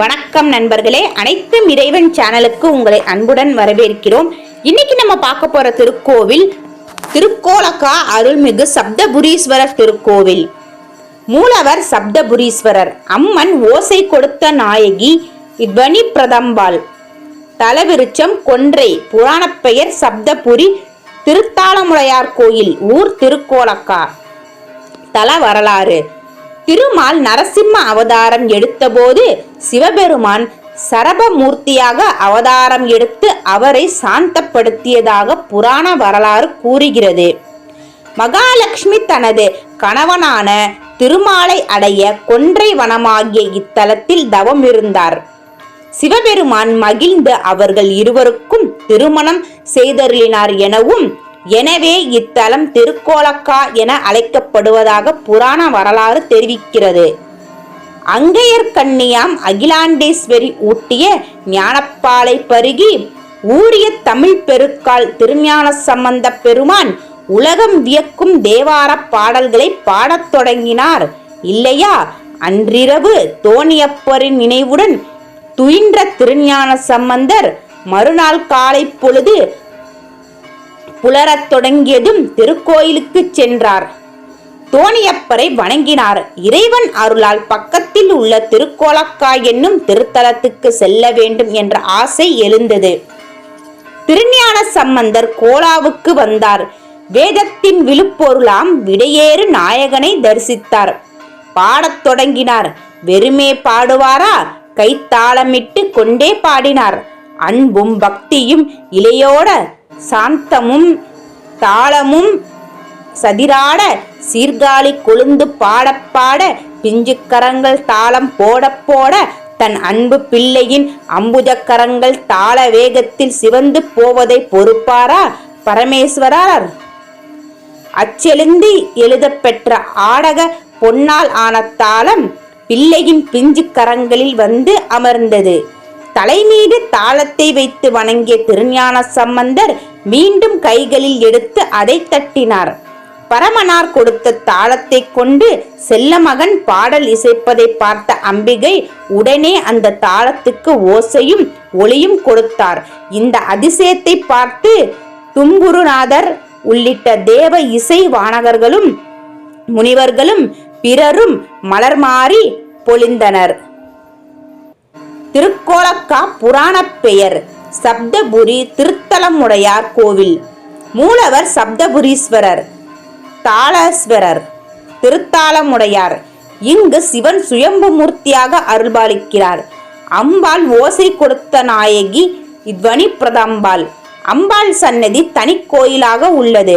வணக்கம் நண்பர்களே. அனைத்தும் இறைவன் சேனலுக்கு உங்களை அன்புடன் வரவேற்கிறோம். இன்னைக்கு நம்ம பார்க்க போற திருக்கோவில் திருக்கோலக்கா அருள்மிகு சப்தபுரீஸ்வரர் திருக்கோவில். மூலவர் சப்தபுரீஸ்வரர். அம்மன் ஓசை கொடுத்த நாயகி இத்வனி பிரதம்பாள் தலவிருச்சம் கொன்றை புராணப்பெயர் சப்தபுரி திருத்தாளமுடையார் கோயில் ஊர் திருக்கோலக்கா. தல வரலாறு. திருமால் நரசிம்ம அவதாரம் எடுத்தபோது சிவபெருமான் சரபமூர்த்தியாக அவதாரம் எடுத்து அவரை சாந்தப்படுத்தியதாக புராண வரலாறு கூறுகிறது. மகாலட்சுமி தனது கணவனான திருமாலை அடைய கொன்றை வனமாகிய இத்தலத்தில் தவம் இருந்தார். சிவபெருமான் மகிழ்ந்து அவர்கள் இருவருக்கும் திருமணம் செய்தருளினார் எனவும் எனவே இத்தலம் திருக்கோலக்கா என அழைக்கப்படுவதாக புராண வரலாறு தெரிவிக்கிறது. அங்கையர் கண்ணியாம் அகிலாண்டேஸ்வரி ஊட்டிய ஞானப்பாலை பருகி ஊரிய தமிழ் பெருக்கால் திருஞான சம்பந்த பெருமான் உலகம் வியக்கும் தேவாரப் பாடல்களை பாடத் தொடங்கினார். இல்லையா? அன்றிரவு தோணியப்பரின் நினைவுடன் துயின்ற திருஞான சம்பந்தர் மறுநாள் காலை பொழுது புலரத் தொடங்கியதும் திருக்கோயிலுக்கு சென்றார். தோணியப்பரை வணங்கினார். இறைவன் அருளால் பக்கத்தில் உள்ள திருக்கோலக்காய் என்னும் திருத்தலத்துக்கு செல்ல வேண்டும் என்ற ஆசை எழுந்தது. திருஞான சம்பந்தர் கோலாவுக்கு வந்தார். வேதத்தின் விழுப்பொருளாம் விடையேறு நாயகனை தரிசித்தார். பாடத் தொடங்கினார். வெறுமே பாடுவாரா? கைத்தாளமிட்டு கொண்டே பாடினார். அன்பும் பக்தியும் இலையோட சாந்தமும் தாளமும் சதிராட சீர்காழி கொழுந்து பாடப்பாட பிஞ்சுக்கரங்கள் பிஞ்சு கரங்கள் தாளம் போட போட தன் அன்பு பிள்ளையின் அம்புஜக்கரங்கள் தாள வேகத்தில் சிவந்து போவதை பொறுப்பாரா பரமேஸ்வரர்? அச்செழுந்தி எழுதப்பெற்ற ஆடக பொன்னால் ஆன தாளம் பிள்ளையின் பிஞ்சு கரங்களில் வந்து அமர்ந்தது. தலைமீது தாளத்தை வைத்து வணங்கிய திருஞான சம்பந்தர் மீண்டும் கைகளில் எடுத்து அதை தட்டினார். பரமனார் கொடுத்த தாளத்தை கொண்டு செல்லமகன் பாடல் இசைப்பதை பார்த்த அம்பிகை உடனே அந்த தாளத்துக்கு ஓசையும் ஒளியும் கொடுத்தார். இந்த அதிசயத்தை பார்த்து தும்புருநாதர் உள்ளிட்ட தேவ இசை வானகர்களும் முனிவர்களும் பிறரும் மலர் மாறி பொழிந்தனர். திருக்கோலக்கா புராணப் பெயர் சப்தபுரி திருத்தலமுடையார் கோவில். மூலவர் சப்தபுரீஸ்வரர். தாளஸ்வரர் திருத்தாளமுடையார். இங்கு சிவன் சுயம்பு மூர்த்தியாக அருள்பாலிக்கிறார். அம்பாள் ஓசை கொடுத்த நாயகி இத்வனி பிரதம்பாள். அம்பாள் சன்னதி தனி கோயிலாக உள்ளது.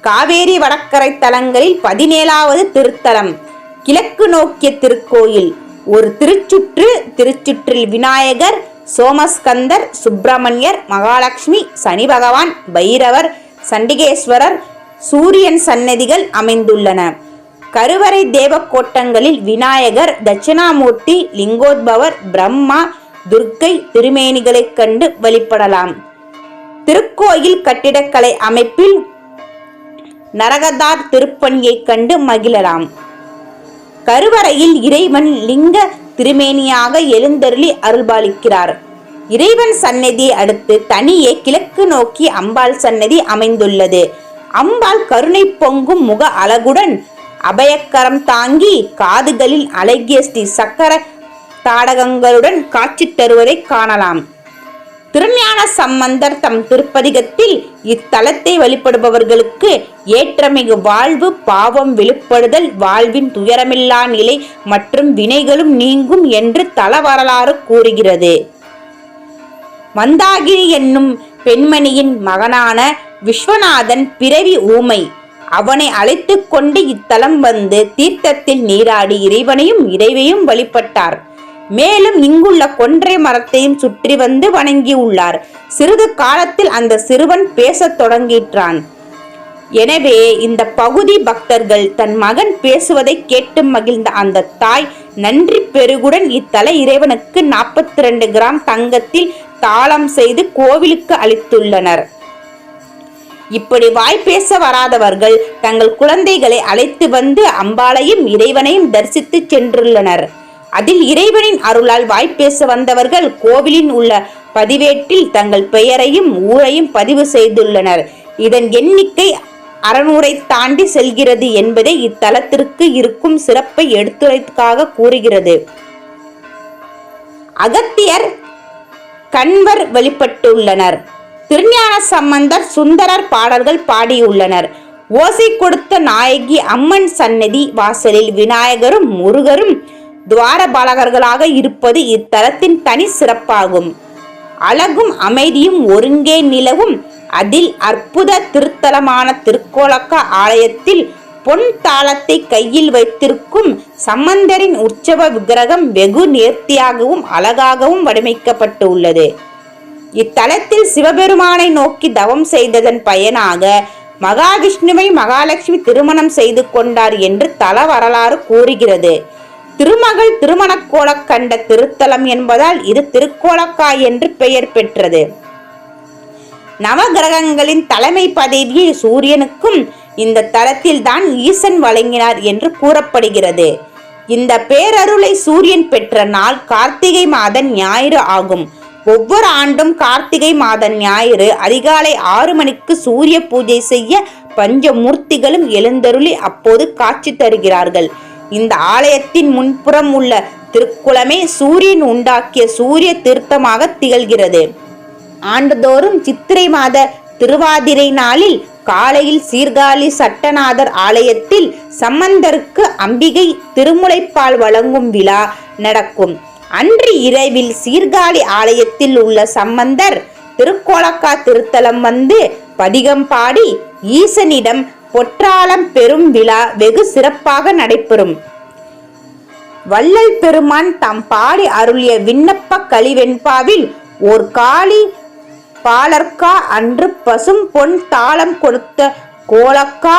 காவேரி வடக்கரை தலங்களில் பதினேழாவது திருத்தலம் கிழக்கு நோக்கிய திருக்கோயில். ஒரு திருச்சுற்று திருச்சுற்றில் விநாயகர் சோமஸ்கந்தர் சுப்பிரமணியர் மகாலட்சுமி சனி பகவான் பைரவர் சண்டிகேஸ்வரர் சூரியன் சன்னதிகள் அமைந்துள்ளன. கருவறை தேவக்கோட்டங்களில் விநாயகர் தட்சிணாமூர்த்தி லிங்கோத்பவர் பிரம்மா துர்க்கை திருமேனிகளைக் கண்டு வழிபடலாம் திருக்கோயில் கட்டிடக்கலை அமைப்பில் நரகதார் திருப்பணியைக் கண்டு மகிழலாம். கருவறையில் இறைவன் லிங்க திருமேனியாக எழுந்தருளி அருள்பாலிக்கிறார். இறைவன் சன்னதியை அடுத்து தனியே கிழக்கு நோக்கி அம்பாள் சன்னதி அமைந்துள்ளது. அம்பாள் கருணை பொங்கும் முக அழகுடன் அபயக்கரம் தாங்கி காதுகளில் அழகிய ஸ்ரீ சக்கர தாடகங்களுடன் காட்சி தருவதை காணலாம். திருஞான சம்பந்தர் தம் திருப்பதிகத்தில் இத்தலத்தை வழிபடுபவர்களுக்கு ஏற்றமிகு வாழ்வு பாவம் வெளிப்படுதல் வாழ்வின் துயரமில்லா நிலை மற்றும் வினைகளும் நீங்கும் என்று தல வரலாறு கூறுகிறது. மந்தாகினி என்னும் பெண்மணியின் மகனான விஸ்வநாதன் பிறவி ஊமை. அவனை அழைத்து கொண்டு இத்தலம் வந்து தீர்த்தத்தில் நீராடி இறைவனையும் இறைவையும் வழிபட்டார். மேலும் இங்குள்ள கொன்றை மரத்தையும் சுற்றி வந்து வணங்கியுள்ளார். சிறிது காலத்தில் அந்த சிறுவன் பேசத் தொடங்கிற்றான். எனவே இந்த பகுதி பக்தர்கள் தன் மகன் பேசுவதை கேட்டு மகிழ்ந்த அந்த தாய் நன்றி பெருகுடன் இத்தல இறைவனுக்கு நாற்பத்தி ரெண்டு கிராம் தங்கத்தில் தாளம் செய்து கோவிலுக்கு அளித்துள்ளனர். இப்படி வாய் பேச வராதவர்கள் தங்கள் குழந்தைகளை அழைத்து வந்து அம்பாளையும் இறைவனையும் தரிசித்து சென்றுள்ளனர். அதில் இறைவனின் அருளால் வாய்ப்பேச வந்தவர்கள் கோவிலின் உள்ள பதிவேட்டில் தங்கள் பெயரையும் ஊரையும் பதிவு செய்துள்ளனர். இதன் எண்ணிக்கை அறநூறை தாண்டி செல்கிறது என்பதை இத்தலத்திற்கு இருக்கும் சிறப்பை எடுத்துரைக்காக கூறுகிறது. அகத்தியர் கண்வர் வெளிப்பட்டுள்ளனர். திருஞான சம்பந்தர் சுந்தரர் பாடல்கள் பாடியுள்ளனர். ஓசை கொடுத்த நாயகி அம்மன் சன்னதி வாசலில் விநாயகரும் முருகரும் துவாரபாலகர்களாக இருப்பது இத்தலத்தின் தனி சிறப்பாகும். அழகும் அமைதியும் ஒருங்கே நிலவும் அதில் அற்புத திருத்தலமான திருக்கோலக்கா ஆலயத்தில் பொன் தாளத்தை கையில் வைத்திருக்கும் சம்பந்தரின் உற்சவ விக்கிரகம் வெகு நேர்த்தியாகவும் அழகாகவும் வடிவமைக்கப்பட்டுள்ளது. இத்தலத்தில் சிவபெருமானை நோக்கி தவம் செய்ததன் பயனாக மகாவிஷ்ணுவை மகாலட்சுமி திருமணம் செய்து கொண்டார் என்று தல வரலாறு கூறுகிறது. திருமகள் திருமணக்கோலக் கண்ட திருத்தலம் என்பதால் இது திருக்கோலக்காய் என்று பெயர் பெற்றது. நவகிரகங்களின் தலைமை பதவியை சூரியனுக்கும் இந்த தலத்தில் தான் ஈசன் வழங்கினார் என்று கூறப்படுகிறது. இந்த பேரருளை சூரியன் பெற்ற நாள் கார்த்திகை மாத ஞாயிறு ஆகும். ஒவ்வொரு ஆண்டும் கார்த்திகை மாத ஞாயிறு அதிகாலை ஆறு மணிக்கு சூரிய பூஜை செய்ய பஞ்சமூர்த்திகளும் எழுந்தருளி அப்போது காட்சி தருகிறார்கள். இந்த ஆலயத்தின் முன்புறம் உள்ள திருக்குளமே சூரியன் உண்டாக்கிய சூரிய தீர்த்தமாக திகழ்கிறது. ஆண்டுதோறும் சித்திரை மாத திருவாதிரை நாளில் காலையில் சீர்காழி சட்டநாதர் ஆலயத்தில் சம்பந்தருக்கு அம்பிகை திருமுலைப்பால் வழங்கும் விழா நடக்கும். அன்று இரவில் சீர்காழி ஆலயத்தில் உள்ள சம்பந்தர் திருக்கோலக்கா திருத்தலம் வந்து பதிகம் பாடி ஈசனிடம் பொற்றாளம் பெரும் விழா வெகு சிறப்பாக நடைபெறும். வள்ளல் பெருமான் தாம் பாடி அருளிய விண்ணப்ப கலிவெண்பாவில் ஓர் காளி பாலர்க்கா அன்று பசும் பொன் தாளம் கொடுத்த கோலக்கா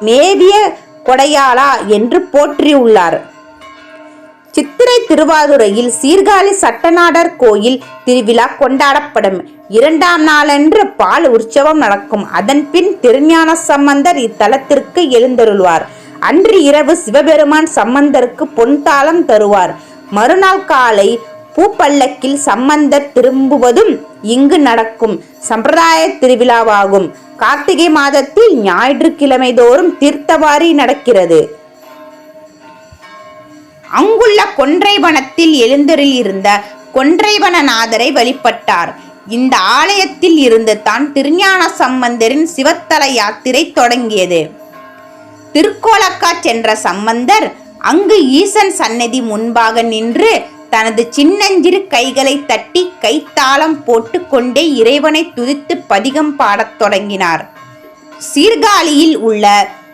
மேவிய கொடையாளா என்று போற்றியுள்ளார். சித்திரை திருவாதுரையில் சீர்காழி சட்டநாடர் கோயில் திருவிழா கொண்டாடப்படும். இரண்டாம் நாளன்று பால் உற்சவம் நடக்கும். அதன் பின் திருஞான சம்பந்தர் இத்தலத்திற்கு எழுந்தருள்வார். அன்று இரவு சிவபெருமான் சம்பந்தருக்கு பொன்தாளம் தருவார். மறுநாள் காலை பூப்பல்லக்கில் சம்பந்தர் திரும்புவதும் இங்கு நடக்கும். சம்பிரதாய திருவிழாவாகும். கார்த்திகை மாதத்தில் ஞாயிற்றுக்கிழமை தோறும் தீர்த்தவாரி நடக்கிறது. அங்குள்ள கொன்றைவனத்தில் எழுந்தருளியிருந்த கொன்றைவனநாதரை வழிபட்டார். இந்த ஆலயத்தில் இருந்து தான் திருஞான சம்பந்தரின் சிவத்தல யாத்திரை தொடங்கியது. திருக்கோலக்கா சென்ற சம்பந்தர் அங்கு ஈசன் சன்னதி முன்பாக நின்று தனது சின்னஞ்சிறு கைகளை தட்டி கைத்தாளம் போட்டு கொண்டே இறைவனை துதித்து பதிகம் பாடத் தொடங்கினார். சீர்காழியில் உள்ள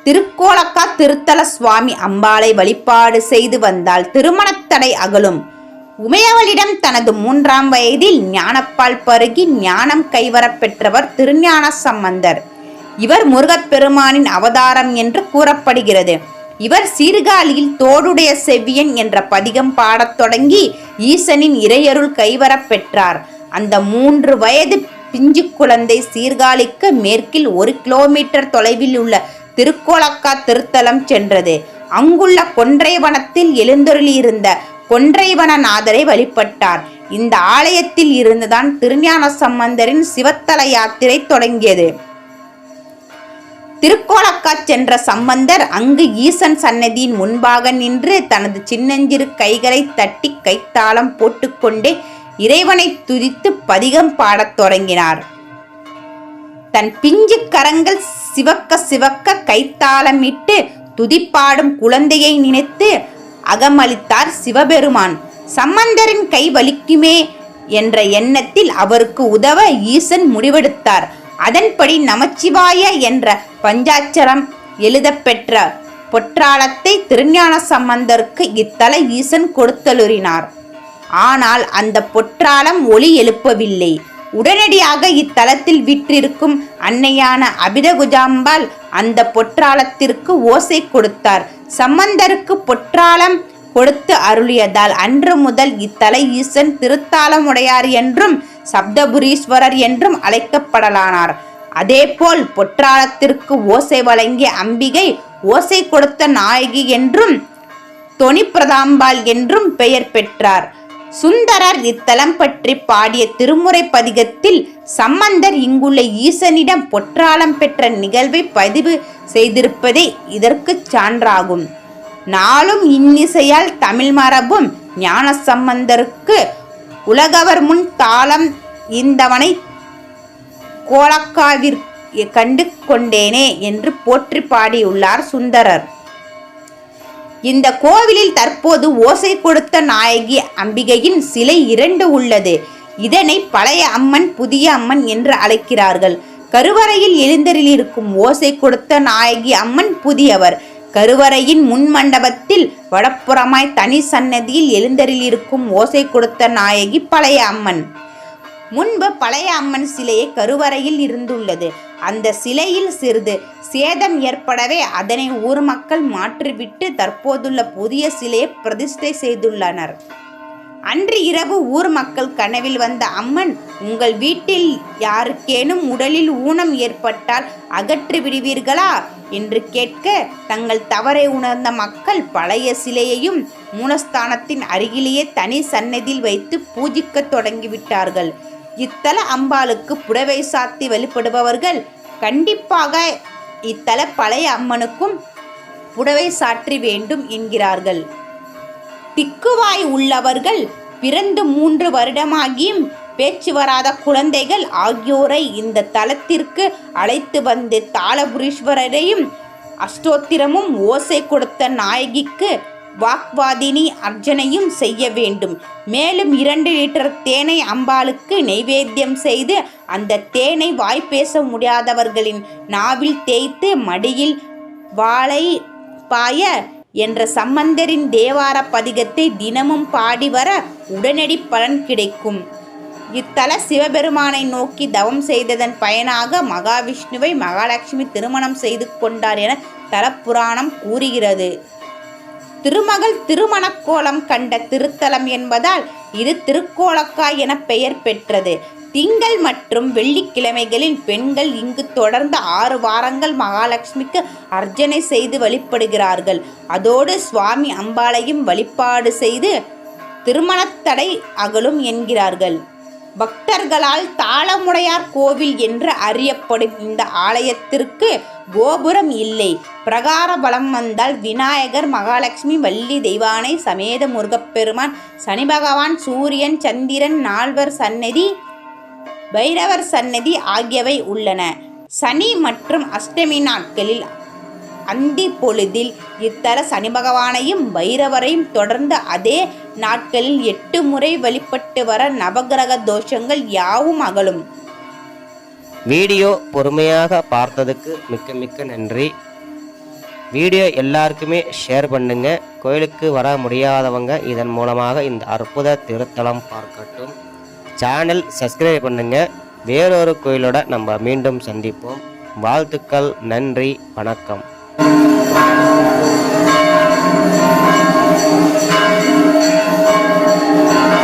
திருக்கோலக்கா திருத்தல சுவாமி அம்பாளை வழிபாடு செய்து வந்தால் திருமணத்தடை அகலும். உமையவளிடம் தனது மூன்றாம் வயதில் ஞானப்பால் பருகி ஞானம் கைவரப் பெற்றவர் திருஞான சம்பந்தர். இவர் முருகப்பெருமானின் அவதாரம் என்று கூறப்படுகிறது. இவர் சீர்காழியில் தோடுடைய செவ்வியன் என்ற பதிகம் பாடத் தொடங்கி ஈசனின் இறையருள் கைவரப் பெற்றார். அந்த மூன்று வயது பிஞ்சு குழந்தை சீர்காழிக்கு மேற்கில் ஒரு கிலோமீட்டர் தொலைவில் உள்ள திருக்கோலக்கா திருத்தலம் சென்றது. அங்குள்ள கொன்றைவனத்தில் எழுந்தருளியிருந்த கொன்றைவனநாதரை வழிபட்டார். இந்த ஆலயத்தில் இருந்துதான் திருஞான சம்பந்தரின் சிவத்தல யாத்திரை தொடங்கியது. திருக்கோலக்கா சென்ற சம்பந்தர் அங்கு ஈசன் சன்னதியின் முன்பாக நின்று தனது சின்னஞ்சிறு கைகளை தட்டி கைத்தாளம் போட்டுக்கொண்டே இறைவனை துதித்து பதிகம் பாடத் தொடங்கினார். தன் பிஞ்சு கரங்கள் சிவக்க சிவக்க கைத்தாளமிட்டு துதிப்பாடும் குழந்தையை நினைத்து அகமளித்தார் சிவபெருமான். சம்பந்தரின் கை வலிக்குமே என்ற எண்ணத்தில் அவருக்கு உதவ ஈசன் முடிவெடுத்தார். அதன்படி நமச்சிவாய என்ற பஞ்சாட்சரம் எழுதப்பெற்ற பொற்றாளத்தை திருஞான சம்பந்தருக்கு இத்தல ஈசன் கொடுத்தலுறினார் ஆனால் அந்த பொற்றாளம் ஒளி எழுப்பவில்லை. உடனடியாக இத்தலத்தில் விற்றிருக்கும் அன்னையான அபிதகுஜாம்பாள் அந்த பொற்றாளத்திற்கு ஓசை கொடுத்தார். சம்பந்தருக்கு பொற்றாளம் கொடுத்து அருளியதால் அன்று முதல் இத்தல ஈசன் திருத்தாளமுடையார் என்றும் சப்தபுரீஸ்வரர் என்றும் அழைக்கப்படலானார். அதேபோல் பொற்றாளத்திற்கு ஓசை வழங்கிய அம்பிகை ஓசை கொடுத்த நாயகி என்றும் தொனி பிரதாம்பாள் என்றும் பெயர் பெற்றார். சுந்தரர் இத்தலம் பற்றி பாடிய திருமுறை பதிகத்தில் சம்பந்தர் இங்குள்ள ஈசனிடம் பொற்றாளம் பெற்ற நிகழ்வை பதிவு செய்திருப்பதே இதற்குச் சான்றாகும். நாளும் இன்னிசையால் தமிழ் மரபும் ஞான சம்பந்தருக்கு உலகவர் முன் தாளம் இந்தவனை கோலக்காவிற்கு கண்டு கொண்டேனே என்று போற்றி பாடியுள்ளார் சுந்தரர். இந்த கோவிலில் தற்போது ஓசை கொடுத்த நாயகி அம்பிகையின் சிலை இரண்டு உள்ளது. இதனை பழைய அம்மன் புதிய அம்மன் என்று அழைக்கிறார்கள். கருவறையில் எழுந்தரிலிருக்கும் ஓசை கொடுத்த நாயகி அம்மன் புதியவர். கருவறையின் முன் மண்டபத்தில் வடப்புறமாய் தனி சன்னதியில் எழுந்தரிலிருக்கும் ஓசை கொடுத்த நாயகி பழைய அம்மன். முன்பு பழைய அம்மன் சிலையை கருவறையில் இருந்துள்ளது. அந்த சிலையில் சிறிது சேதம் ஏற்படவே அதனை ஊர் மக்கள் மாற்றிவிட்டு தற்போதுள்ள புதிய சிலையை பிரதிஷ்டை செய்துள்ளனர். அன்று இரவு ஊர் மக்கள் கனவில் வந்த அம்மன் உங்கள் வீட்டில் யாருக்கேனும் உடலில் ஊனம் ஏற்பட்டால் அகற்றி விடுவீர்களா என்று கேட்க தங்கள் தவறை உணர்ந்த மக்கள் பழைய சிலையையும் மூலஸ்தானத்தின் அருகிலேயே தனி சன்னதியில் வைத்து பூஜிக்கத் தொடங்கிவிட்டார்கள். இத்தல அம்பாளுக்கு புடவை சாத்தி வழிபடுபவர்கள் கண்டிப்பாக இத்தல பழைய அம்மனுக்கும் புடவை சாற்றி வேண்டும் என்கிறார்கள். திக்குவாய் உள்ளவர்கள் பிறந்து மூன்று வருடமாகியும் பேச்சு வராத குழந்தைகள் ஆகியோரை இந்த தலத்திற்கு அழைத்து வந்து தாளபுரீஸ்வரரையும் அஷ்டோத்திரமும் ஓசை கொடுத்த நாயகிக்கு வாக்வாதினி அர்ச்சனையும் செய்ய வேண்டும். மேலும் இரண்டு லிட்டர் தேனை அம்பாளுக்கு நெய்வேத்தியம் செய்து அந்த தேனை வாய் பேச முடியாதவர்களின் நாவில் தேய்த்து மடியில் வாழை பாய என்ற சம்பந்தரின் தேவார பதிகத்தை தினமும் பாடி வர உடனடி பலன் கிடைக்கும். இத்தல சிவபெருமானை நோக்கி தவம் செய்ததன் பயனாக மகாவிஷ்ணுவை மகாலட்சுமி திருமணம் செய்து கொண்டார் என தலப்புராணம் கூறுகிறது. திருமகள் திருமணக்கோலம் கண்ட திருத்தலம் என்பதால் இது திருக்கோலக்காய் என பெயர் பெற்றது. திங்கள் மற்றும் வெள்ளிக்கிழமைகளில் பெண்கள் இங்கு தொடர்ந்து ஆறு வாரங்கள் மகாலட்சுமிக்கு அர்ச்சனை செய்து வழிபடுகிறார்கள். அதோடு சுவாமி அம்பாளையும் வழிபாடு செய்து திருமணத்தடை அகலும் என்கிறார்கள். பக்தர்களால் தாளமுடையார் கோவில் என்று அறியப்படும் இந்த ஆலயத்திற்கு கோபுரம் இல்லை. பிரகார பலம் வந்தால் விநாயகர் மகாலட்சுமி வள்ளி தெய்வானை சமேத முருகப்பெருமான் சனி பகவான் சூரியன் சந்திரன் நால்வர் சன்னதி பைரவர் சன்னதி ஆகியவை உள்ளன. சனி மற்றும் அஷ்டமி நாட்களில் அந்தி பொழுதில் இத்தர சனி பகவானையும் பைரவரையும் தொடர்ந்து அதே நாட்களில் எட்டு முறை வழிபட்டு வர நவகிரக தோஷங்கள் யாவும் அகலும். வீடியோ பொறுமையாக பார்த்ததுக்கு மிக்க மிக்க நன்றி. வீடியோ எல்லாருக்குமே ஷேர் பண்ணுங்க. கோயிலுக்கு வர முடியாதவங்க இதன் மூலமாக இந்த அற்புத திருத்தலம் பார்க்கட்டும். சேனல் சப்ஸ்கிரைப் பண்ணுங்க. வேறொரு கோயிலோட நம்ம மீண்டும் சந்திப்போம். வாழ்த்துக்கள் நன்றி வணக்கம். Amen.